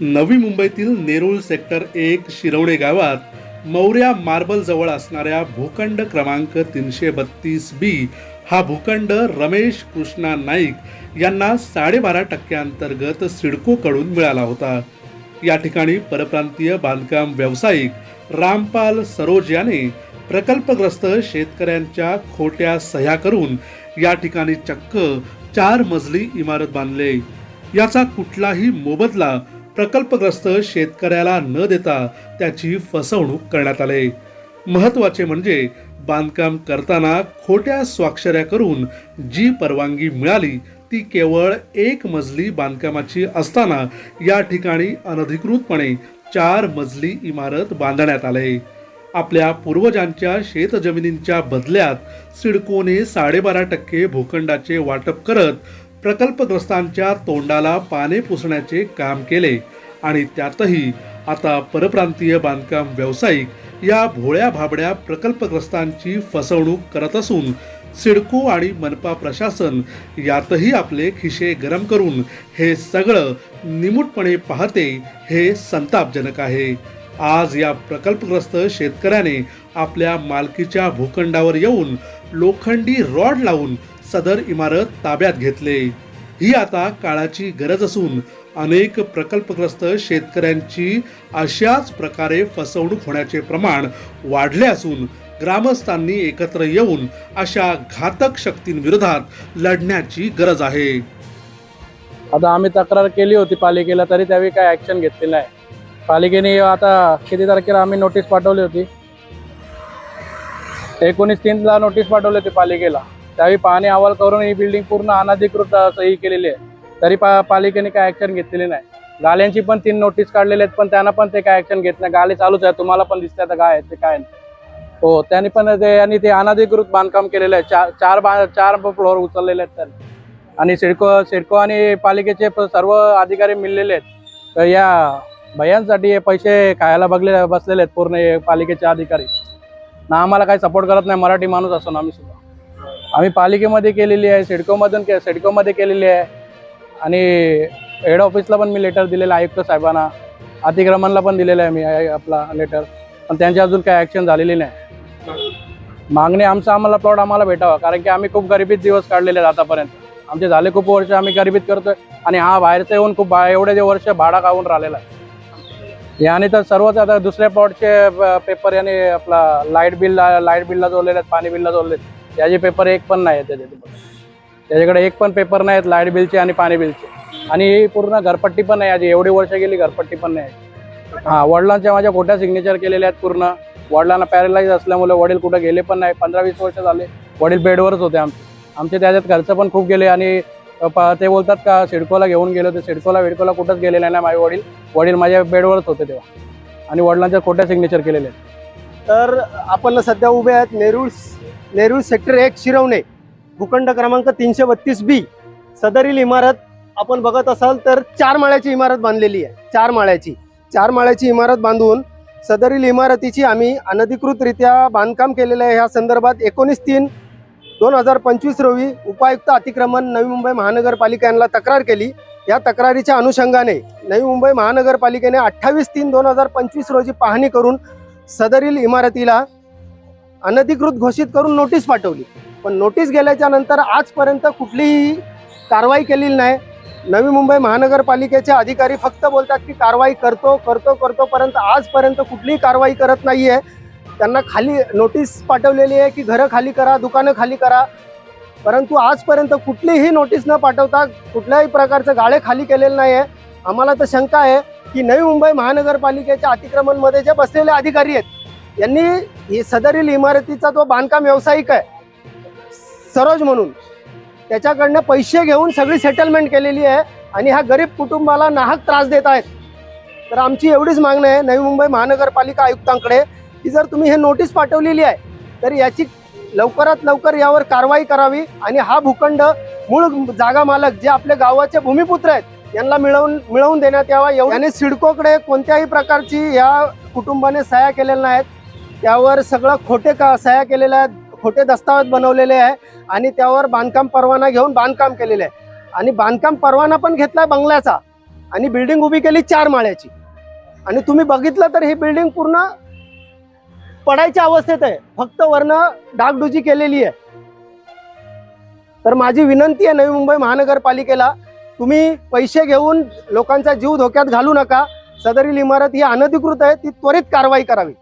नवी मुंबईतील नेरूळ सेक्टर एक शिरवडे गावात मौर्या मार्बल जवळ असणाऱ्या भूखंड क्रमांक तीनशे बत्तीस बी हा भूखंड रमेश कृष्णा नाईक यांना साडेबारा टक्क्यांतर्गत सिडकोकडून मिळाला होता. या ठिकाणी परप्रांतीय बांधकाम व्यावसायिक रामपाल सरोज याने प्रकल्पग्रस्त शेतकऱ्यांच्या खोट्या सह्या करून या ठिकाणी चक्क चार मजली इमारत बांधले. याचा कुठलाही मोबदला प्रकल्पग्रस्त शेतकऱ्याला न देता त्याची फसवणूक करण्यात आली. महत्त्वाचे म्हणजे बांधकाम करताना खोट्या स्वाक्षऱ्या करून जी परवानगी मिळाली ती केवळ एक मजली बांधकामाची असताना या ठिकाणी अनधिकृतपणे चार मजली इमारत बांधण्यात आले. आपल्या पूर्वजांच्या शेतजमिनींच्या बदल्यात सिडकोने साडेबारा टक्के भूखंडाचे वाटप करत प्रकल्पग्रस्तांच्या तोंडाला पाने पुसण्याचे काम केले आणि त्यातही आता परप्रांतीय बांधकाम व्यावसायिक या भोळ्या भाबड्या प्रकल्पग्रस्तांची फसवणूक करत असून सिडको आणि मनपा प्रशासन यातही आपले खिशे गरम करून हे सगळं निमूटपणे पाहते हे संतापजनक आहे. आज या प्रकल्पग्रस्त शेतकऱ्याने आपल्या मालकीच्या भूखंडावर येऊन लोखंडी रॉड लावून सदर इमारत ताब्यात घेतले. ही आता काळाची गरज असून अनेक प्रकल्पग्रस्त शेतकऱ्यांची अशाच प्रकारे फसवणूक होण्याचे प्रमाण वाढले असून ग्रामस्थांनी एकत्र येऊन अशा घातक शक्तींविरोधात लढण्याची गरज आहे. आता आम्ही तक्रार केली होती पालिकेला तरी त्यावेळी काय ॲक्शन घेतली नाही. पालिकेने आता किती तारखेला आम्ही नोटीस पाठवली होती? एकोणीस तीनला नोटीस पाठवली होती पालिकेला. त्यावेळी पाहणी अहवाल करून ही बिल्डिंग पूर्ण अनाधिकृत सही केलेली आहे. तरी पा पालिकेने काय ॲक्शन घेतलेली नाही. गाल्यांची पण तीन नोटीस काढलेले आहेत पण त्यांना पण ते काय ॲक्शन घेत नाही. गाले चालूच आहे तुम्हाला पण दिसते आता काय ते काय नाही. हो त्यांनी पण ते आणि ते अनाधिकृत बांधकाम केलेलं आहे. चार चार बा चार फ्लोअर उचललेले आहेत त्यांनी. आणि सिडको सिडको आणि पालिकेचे सर्व अधिकारी मिळलेले आहेत. तर या भयांसाठी हे पैसे खायला बघले बसलेले आहेत पूर्ण हे पालिकेचे अधिकारी. ना आम्हाला काही सपोर्ट करत नाही मराठी माणूस असून आम्ही सुद्धा. आम्ही पालिकेमध्ये केलेली आहे सिडकोमधून के सिडकोमध्ये केलेली आहे. आणि हेड ऑफिसला पण मी लेटर दिलेलं आहे आयुक्त साहेबांना. अतिक्रमणला पण दिलेलं आहे मी आपला लेटर पण त्यांची अजून काही ॲक्शन झालेली नाही. मागणी आमचा आम्हाला प्लॉट आम्हाला भेटावा. कारण की आम्ही खूप गरिबीत दिवस काढलेले आहेत आतापर्यंत. आमचे झाले खूप वर्ष आम्ही गरिबीत करतोय. आणि हा बाहेरचं येऊन खूप बा एवढे जे वर्ष भाडा खाऊन राहिलेला आहे. याने तर सर्वच आता दुसऱ्या प्लॉटचे पेपर याने आपला लाइट बिल लाइट बिलला जोडलेले आहेत पाणी बिलला जोडलेत त्याचे पेपर एक पण नाही आहेत त्याच्यात. त्याच्याकडे एक पण पेपर नाही आहेत लाइट बिलचे आणि पाणी बिलचे. आणि ही पूर्ण घरपट्टी पण नाही याची एवढी वर्ष गेली घरपट्टी पण नाही. हा वडिलांच्या माझ्या खोट्या सिग्नेचर केलेल्या आहेत पूर्ण. वडिलांना पॅरालाईज असल्यामुळे वडील कुठं गेले पण नाही. पंधरा वीस वर्ष झाले वडील बेडवरच होते आमचे. आमचे त्याच्यात खर्च पण खूप गेले आणि प- ते बोलतात का सिडकोला घेऊन गेले होते सिडकोला विडकोला कुठंच गेलेले नाही माझे वडील. वडील माझ्या बेडवरच होते तेव्हा. आणि वडिलांच्या खोट्या सिग्नेचर केलेले आहेत. तर आपण सध्या उभे आहेत नेरूळ नेरूळ सेक्टर एक शिरवणे भूखंड क्रमांक तीनशे बत्तीस बी. सदरील इमारत आपण बघत असाल तर चार माळ्याची इमारत बांधलेली आहे. चार माळ्याची. चार माळ्याची इमारत बांधून सदरील इमारतीची आम्ही अनधिकृतरित्या बांधकाम केलेलं आहे. ह्या संदर्भात एकोणीस तीन दोन हजार पंचवीस रोजी उपायुक्त अतिक्रमण नवी मुंबई महानगरपालिका यांना तक्रार केली. या तक्रारीच्या अनुषंगाने नवी मुंबई महानगरपालिकेने अठ्ठावीस तीन दोन हजार पंचवीस रोजी पाहणी करून सदरील इमारतीला अनधिकृत घोषित करून नोटीस पाठवली. पण नोटीस गेल्याच्यानंतर आजपर्यंत कुठलीही कारवाई केलेली नाही. नवी मुंबई महानगरपालिकेचे अधिकारी फक्त बोलतात की कारवाई करतो करतो करतो परंतु आजपर्यंत कुठलीही कारवाई करत नाही आहे त्यांना खाली नोटीस पाठवलेली आहे की घरं खाली करा दुकानं खाली करा. परंतु आजपर्यंत कुठलीही नोटीस न पाठवता कुठल्याही प्रकारचं गाळे खाली केलेलं नाही आहे आम्हाला तर शंका आहे. की नवी मुंबई महानगरपालिकेच्या अतिक्रमणमध्ये जे बसलेले अधिकारी आहेत यांनी ही सदरील इमारतीचा तो बांधकाम व्यावसायिक आहे. सरोज म्हणून. त्याच्याकडनं पैसे घेऊन सगळी सेटलमेंट केलेली आहे आणि ह्या गरीब कुटुंबाला नाहक त्रास देत आहेत. तर आमची एवढीच मागणी आहे नवी मुंबई महानगरपालिका आयुक्तांकडे की जर तुम्ही हे नोटीस पाठवलेली आहे तर याची लवकरात लवकर यावर कारवाई करावी आणि हा भूखंड मूळ जागा मालक जे आपल्या गावाचे भूमिपुत्र आहेत यांना मिळवून मिळवून देण्यात यावा. याने सिडकोकडे कोणत्याही प्रकारची या कुटुंबाने सह्या केलेल्या नाहीत. त्यावर सगळं खोटे का सह्या केलेल्या आहेत खोटे दस्तावेज बनवलेले आहे आणि त्यावर बांधकाम परवाना घेऊन बांधकाम केलेले आहे. आणि बांधकाम परवाना पण घेतलाय बंगल्याचा. आणि बिल्डिंग उभी केली चार माळ्याची. आणि तुम्ही बघितलं तर ही बिल्डिंग पूर्ण पडायच्या अवस्थेत आहे. फक्त वरनं डागडुजी केलेली आहे. तर माझी विनंती आहे नवी मुंबई महानगरपालिकेला तुम्ही पैसे घेऊन लोकांचा जीव धोक्यात घालू नका. सदरील इमारत ही अनधिकृत आहे ती त्वरित कारवाई करावी.